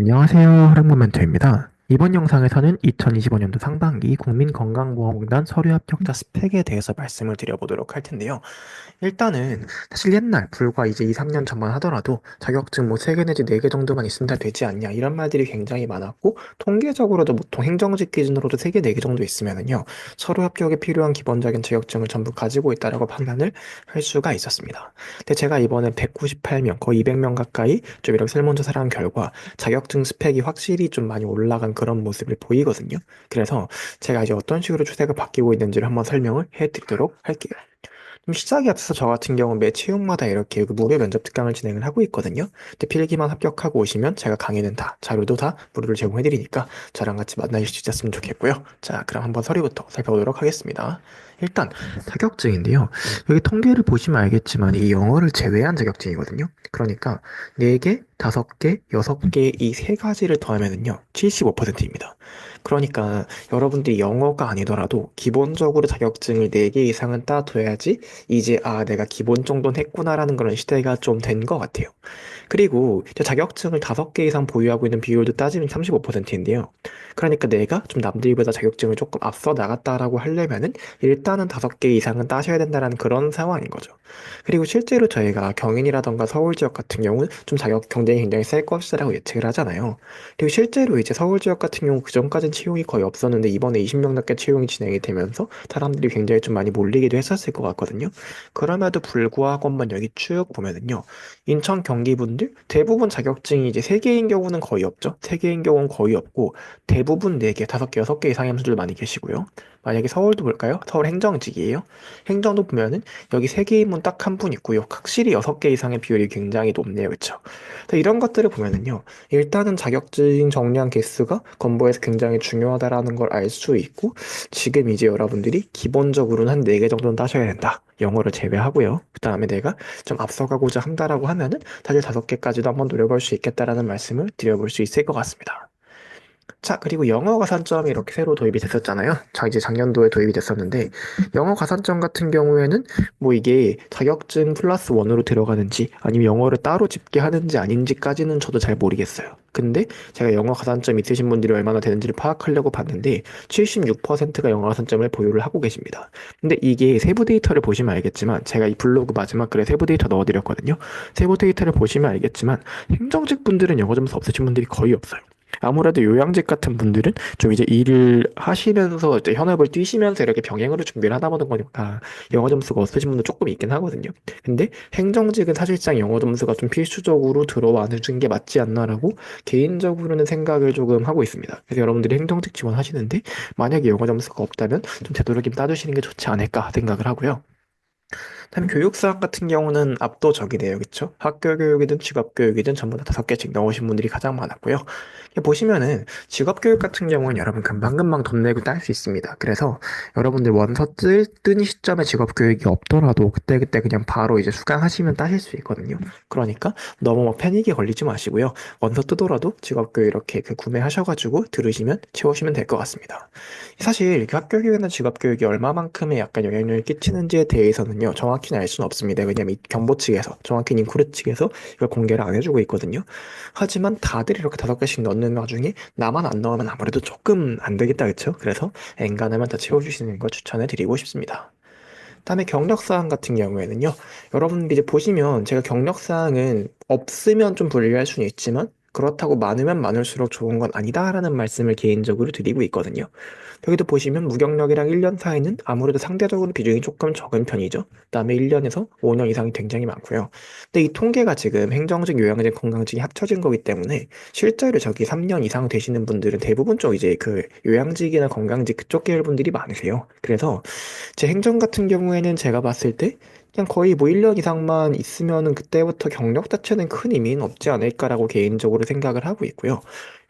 안녕하세요. 하랑모멘토입니다. 이번 영상에서는 2025년도 상반기 국민건강보험공단 서류 합격자 스펙에 대해서 말씀을 드려보도록 할 텐데요. 일단은 사실 옛날 불과 이제 2, 3년 전만 하더라도 자격증 뭐 3개 내지 4개 정도만 있으면 다 되지 않냐 이런 말들이 굉장히 많았고 통계적으로도 보통 행정직 기준으로도 3개, 4개 정도 있으면은요. 서류 합격에 필요한 기본적인 자격증을 전부 가지고 있다라고 판단을 할 수가 있었습니다. 근데 제가 이번에 198명, 거의 200명 가까이 좀 이렇게 설문조사를 한 결과 자격증 스펙이 확실히 좀 많이 올라간 그런 모습을 보이거든요. 그래서 제가 이제 어떤 식으로 추세가 바뀌고 있는지를 한번 설명을 해드리도록 할게요. 좀 시작에 앞서서 저 같은 경우는 매 채용마다 이렇게 그 무료 면접 특강을 진행을 하고 있거든요. 근데 필기만 합격하고 오시면 제가 강의는 다, 자료도 다 무료로 제공해드리니까 저랑 같이 만나실 수 있었으면 좋겠고요. 자, 그럼 한번 서류부터 살펴보도록 하겠습니다. 일단 자격증인데요. 여기 통계를 보시면 알겠지만 이 영어를 제외한 자격증이거든요. 그러니까 4개, 5개, 6개 이 세 가지를 더하면은요. 75%입니다. 그러니까 여러분들이 영어가 아니더라도 기본적으로 자격증을 4개 이상은 따둬야지 이제 아 내가 기본 정도는 했구나라는 그런 시대가 좀 된 것 같아요. 그리고 자격증을 5개 이상 보유하고 있는 비율도 따지면 35%인데요. 그러니까 내가 좀 남들보다 자격증을 조금 앞서 나갔다라고 하려면은 일단 은 5개 이상은 따셔야 된다는 그런 상황인 거죠. 그리고 실제로 저희가 경인이라던가 서울 지역 같은 경우는 좀 자격 경쟁이 굉장히 셀 것이라고 예측을 하잖아요. 그리고 실제로 이제 서울 지역 같은 경우 그전까진 채용이 거의 없었는데 이번에 20명 넘게 채용이 진행이 되면서 사람들이 굉장히 좀 많이 몰리기도 했었을 것 같거든요. 그럼에도 불구하고 한번 여기 쭉 보면은요. 인천 경기 분들 대부분 자격증이 이제 3개인 경우는 거의 없죠. 3개인 경우는 거의 없고 대부분 4개, 5개, 6개 이상의 분들 많이 계시고요. 만약에 서울도 볼까요? 서울 행정직이에요. 행정도 보면은 여기 3개인 분딱한 분 있고요. 확실히 6개 이상의 비율이 굉장히 높네요. 그쵸? 이런 것들을 보면은요. 일단은 자격증 정리한 개수가 건보에서 굉장히 중요하다라는 걸 알 수 있고 지금 이제 여러분들이 기본적으로는 한 4개 정도는 따셔야 된다. 영어를 제외하고요. 그 다음에 내가 좀 앞서가고자 한다라고 하면은 사실 5개까지도 한번 노려볼 수 있겠다라는 말씀을 드려볼 수 있을 것 같습니다. 자, 그리고 영어 가산점이 이렇게 새로 도입이 됐었잖아요. 자, 이제 작년도에 도입이 됐었는데, 영어 가산점 같은 경우에는 뭐 이게 자격증 플러스 원으로 들어가는지 아니면 영어를 따로 집계하는지 아닌지까지는 저도 잘 모르겠어요. 근데 제가 영어 가산점 있으신 분들이 얼마나 되는지를 파악하려고 봤는데 76%가 영어 가산점을 보유를 하고 계십니다. 근데 이게 세부 데이터를 보시면 알겠지만 제가 이 블로그 마지막 글에 세부 데이터 넣어드렸거든요. 세부 데이터를 보시면 알겠지만 행정직 분들은 영어 점수 없으신 분들이 거의 없어요. 아무래도 요양직 같은 분들은 좀 이제 일을 하시면서 이제 현업을 뛰시면서 이렇게 병행으로 준비를 하다 보는 거니까 영어 점수가 없으신 분도 조금 있긴 하거든요. 근데 행정직은 사실상 영어 점수가 좀 필수적으로 들어와는 게 맞지 않나라고 개인적으로는 생각을 조금 하고 있습니다. 그래서 여러분들이 행정직 지원하시는데 만약에 영어 점수가 없다면 좀 되도록이면 따주시는 게 좋지 않을까 생각을 하고요. 다음에 교육사항 같은 경우는 압도적이네요. 그쵸? 학교 교육이든 직업 교육이든 전부 다 다섯 개씩 넣으신 분들이 가장 많았고요. 보시면은 직업 교육 같은 경우는 여러분 금방금방 돈 내고 딸 수 있습니다. 그래서 여러분들 원서 뜰, 뜬 시점에 직업 교육이 없더라도 그때그때 그냥 바로 이제 수강하시면 따실 수 있거든요. 그러니까 너무 뭐 패닉에 걸리지 마시고요. 원서 뜨더라도 직업 교육 이렇게 그 구매하셔가지고 들으시면 채우시면 될 것 같습니다. 사실 그 학교 교육이나 직업 교육이 얼마만큼의 약간 영향력을 끼치는지에 대해서는요. 정확 정확히는 알 수는 없습니다. 왜냐면 이 경보 측에서 정확히 닝쿠르 측에서 이걸 공개를 안 해주고 있거든요. 하지만 다들 이렇게 다섯 개씩 넣는 와중에 나만 안 넣으면 아무래도 조금 안 되겠다 그쵸? 그래서 엔간하면 다 채워주시는 걸 추천해 드리고 싶습니다. 다음에 경력사항 같은 경우에는요. 여러분들이 이제 보시면 제가 경력사항은 없으면 좀 불리할 수는 있지만 그렇다고 많으면 많을수록 좋은 건 아니다라는 말씀을 개인적으로 드리고 있거든요. 여기도 보시면 무경력이랑 1년 사이는 아무래도 상대적으로 비중이 조금 적은 편이죠. 그다음에 1년에서 5년 이상이 굉장히 많고요. 근데 이 통계가 지금 행정직, 요양직, 건강직이 합쳐진 거기 때문에 실제로 저기 3년 이상 되시는 분들은 대부분 쪽 이제 그 요양직이나 건강직 그쪽 계열 분들이 많으세요. 그래서 제 행정 같은 경우에는 제가 봤을 때 그냥 거의 뭐 1년 이상만 있으면은 그때부터 경력 자체는 큰 의미는 없지 않을까라고 개인적으로 생각을 하고 있고요.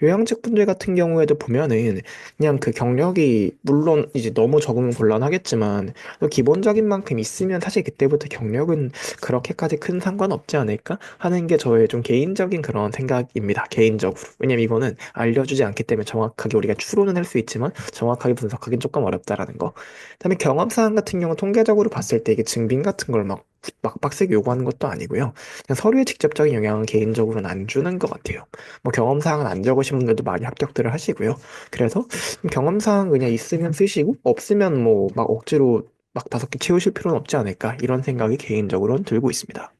요양직 분들 같은 경우에도 보면은 그냥 그 경력이 물론 이제 너무 적으면 곤란하겠지만 기본적인 만큼 있으면 사실 그때부터 경력은 그렇게까지 큰 상관 없지 않을까 하는 게 저의 좀 개인적인 그런 생각입니다. 개인적으로. 왜냐면 이거는 알려주지 않기 때문에 정확하게 우리가 추론은 할 수 있지만 정확하게 분석하기는 조금 어렵다라는 거. 그다음에 경험사항 같은 경우 통계적으로 봤을 때 이게 증빙 같은 걸 막 막 빡세게 요구하는 것도 아니고요. 그냥 서류에 직접적인 영향은 개인적으로는 안 주는 것 같아요. 뭐 경험사항은 안 적으신 분들도 많이 합격들을 하시고요. 그래서 경험사항 그냥 있으면 쓰시고 없으면 뭐 막 억지로 막 다섯 개 채우실 필요는 없지 않을까 이런 생각이 개인적으로는 들고 있습니다.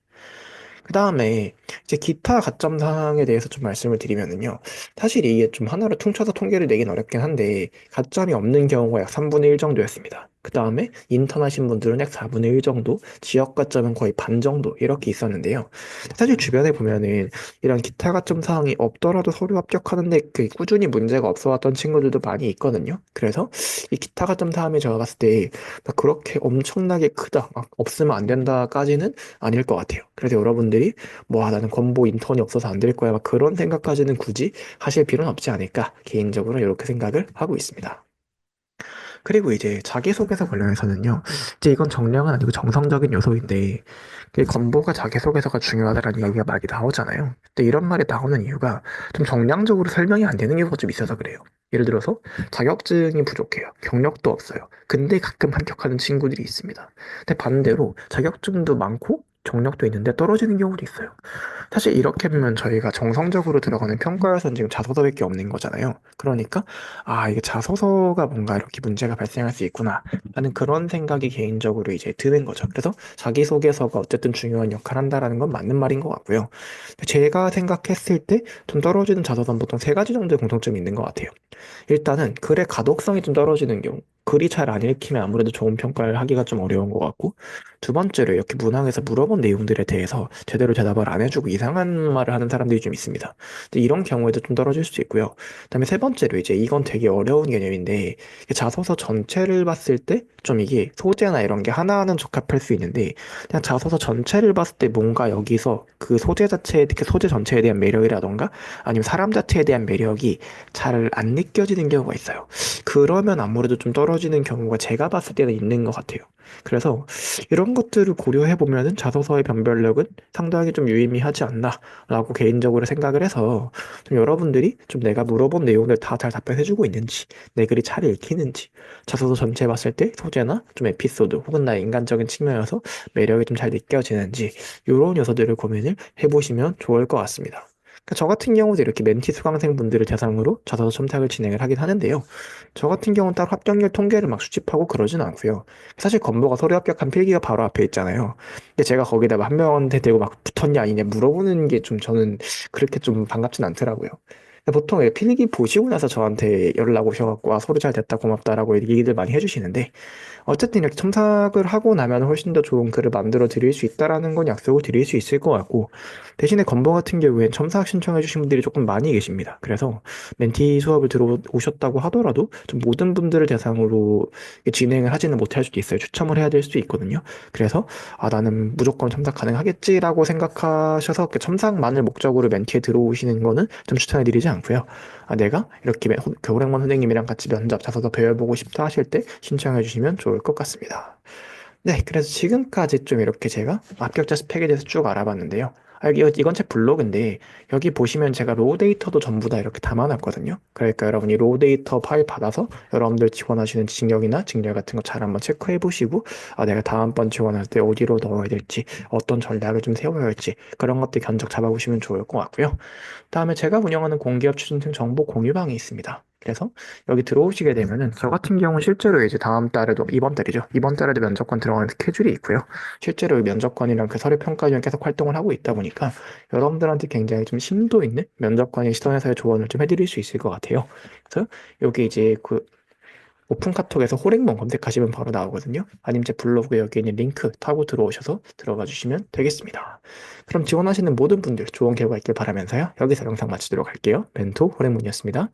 그 다음에 이제 기타 가점 사항에 대해서 좀 말씀을 드리면은요. 사실 이게 좀 하나로 퉁쳐서 통계를 내긴 어렵긴 한데 가점이 없는 경우가 약 3분의 1 정도였습니다. 그 다음에 인턴 하신 분들은 약 4분의 1 정도, 지역 가점은 거의 반 정도 이렇게 있었는데요. 사실 주변에 보면은 이런 기타 가점 사항이 없더라도 서류 합격하는데 그 꾸준히 문제가 없어 왔던 친구들도 많이 있거든요. 그래서 이 기타 가점 사항이 제가 봤을 때막 그렇게 엄청나게 크다, 막 없으면 안 된다까지는 아닐 것 같아요. 그래서 여러분들이 뭐 아, 나는 건보 인턴이 없어서 안 될 거야 막 그런 생각까지는 굳이 하실 필요는 없지 않을까 개인적으로 이렇게 생각을 하고 있습니다. 그리고 이제 자기소개서 관련해서는요. 이제 이건 정량은 아니고 정성적인 요소인데 그 건보가 자기소개서가 중요하다라는 이야기가 많이 나오잖아요. 근데 이런 말이 나오는 이유가 좀 정량적으로 설명이 안 되는 경우가 좀 있어서 그래요. 예를 들어서 자격증이 부족해요. 경력도 없어요. 근데 가끔 합격하는 친구들이 있습니다. 근데 반대로 자격증도 많고 경력도 있는데 떨어지는 경우도 있어요. 사실 이렇게 보면 저희가 정성적으로 들어가는 평가에서는 지금 자소서밖에 없는 거잖아요. 그러니까 아 이게 자소서가 뭔가 이렇게 문제가 발생할 수 있구나 하는 그런 생각이 개인적으로 이제 드는 거죠. 그래서 자기소개서가 어쨌든 중요한 역할을 한다라는 건 맞는 말인 것 같고요. 제가 생각했을 때 좀 떨어지는 자소서는 보통 세 가지 정도의 공통점이 있는 것 같아요. 일단은 글의 가독성이 좀 떨어지는 경우. 글이 잘 안 읽히면 아무래도 좋은 평가를 하기가 좀 어려운 것 같고, 두 번째로 이렇게 문항에서 물어본 내용들에 대해서 제대로 대답을 안 해주고 이상한 말을 하는 사람들이 좀 있습니다. 이런 경우에도 좀 떨어질 수 있고요. 그다음에 세 번째로 이제 이건 되게 어려운 개념인데, 자소서 전체를 봤을 때 좀 이게 소재나 이런 게 하나하나는 적합할 수 있는데, 그냥 자소서 전체를 봤을 때 뭔가 여기서 그 소재 자체에, 그 소재 전체에 대한 매력이라던가, 아니면 사람 자체에 대한 매력이 잘 안 느껴지는 경우가 있어요. 그러면 아무래도 좀 떨어 지는 경우가 제가 봤을 때는 있는 것 같아요. 그래서 이런 것들을 고려해 보면은 자소서의 변별력은 상당히 좀 유의미하지 않나라고 개인적으로 생각을 해서 좀 여러분들이 좀 내가 물어본 내용들 다 잘 답변해주고 있는지 내 글이 잘 읽히는지 자소서 전체 봤을 때 소재나 좀 에피소드 혹은 나의 인간적인 측면에서 매력이 좀 잘 느껴지는지 이런 요소들을 고민을 해보시면 좋을 것 같습니다. 그러니까 저 같은 경우도 이렇게 멘티 수강생 분들을 대상으로 자소서 첨삭을 진행을 하긴 하는데요. 저 같은 경우는 따로 합격률 통계를 막 수집하고 그러진 않고요. 사실 건보가 서류 합격한 필기가 바로 앞에 있잖아요. 근데 제가 거기다 한 명한테 대고 막 붙었냐 아니냐 물어보는 게 좀 저는 그렇게 좀 반갑진 않더라고요. 보통 필기 보시고 나서 저한테 연락 오셔갖고 아 서류 잘 됐다 고맙다라고 얘기들 많이 해주시는데 어쨌든 이렇게 첨삭을 하고 나면 훨씬 더 좋은 글을 만들어 드릴 수 있다라는 건 약속을 드릴 수 있을 것 같고 대신에 건보 같은 경우엔 첨삭 신청해 주신 분들이 조금 많이 계십니다. 그래서 멘티 수업을 들어오셨다고 하더라도 좀 모든 분들을 대상으로 진행을 하지는 못할 수도 있어요. 추첨을 해야 될 수도 있거든요. 그래서 아 나는 무조건 첨삭 가능하겠지라고 생각하셔서 첨삭만을 목적으로 멘티에 들어오시는 거는 좀 추천해 드리지 않 고요. 아 내가 이렇게 겨울행원 선생님이랑 같이 면접 자소서 배워보고 싶다 하실 때 신청해 주시면 좋을 것 같습니다. 네, 그래서 지금까지 좀 이렇게 제가 합격자 스펙에 대해서 쭉 알아봤는데요. 아, 여기, 이건 제 블로그인데, 여기 보시면 제가 로우 데이터도 전부 다 이렇게 담아놨거든요. 그러니까 여러분이 로우 데이터 파일 받아서 여러분들 지원하시는 진력이나 직렬 같은 거 잘 한번 체크해 보시고, 아, 내가 다음번 지원할 때 어디로 넣어야 될지, 어떤 전략을 좀 세워야 할지, 그런 것들 견적 잡아보시면 좋을 것 같고요. 다음에 제가 운영하는 공기업 취준생 정보 공유방이 있습니다. 그래서 여기 들어오시게 되면은 저 같은 경우는 실제로 이제 다음 달에도 이번 달이죠. 이번 달에도 면접관 들어가는 스케줄이 있고요. 실제로 면접관이랑 그 서류 평가 중에 계속 활동을 하고 있다 보니까 여러분들한테 굉장히 좀 심도 있는 면접관의 시선에서의 조언을 좀 해드릴 수 있을 것 같아요. 그래서 여기 이제 그 오픈 카톡에서 호랭몬 검색하시면 바로 나오거든요. 아니면 제 블로그에 여기 있는 링크 타고 들어오셔서 들어가 주시면 되겠습니다. 그럼 지원하시는 모든 분들 좋은 결과 있길 바라면서요. 여기서 영상 마치도록 할게요. 멘토 호랭몬이었습니다.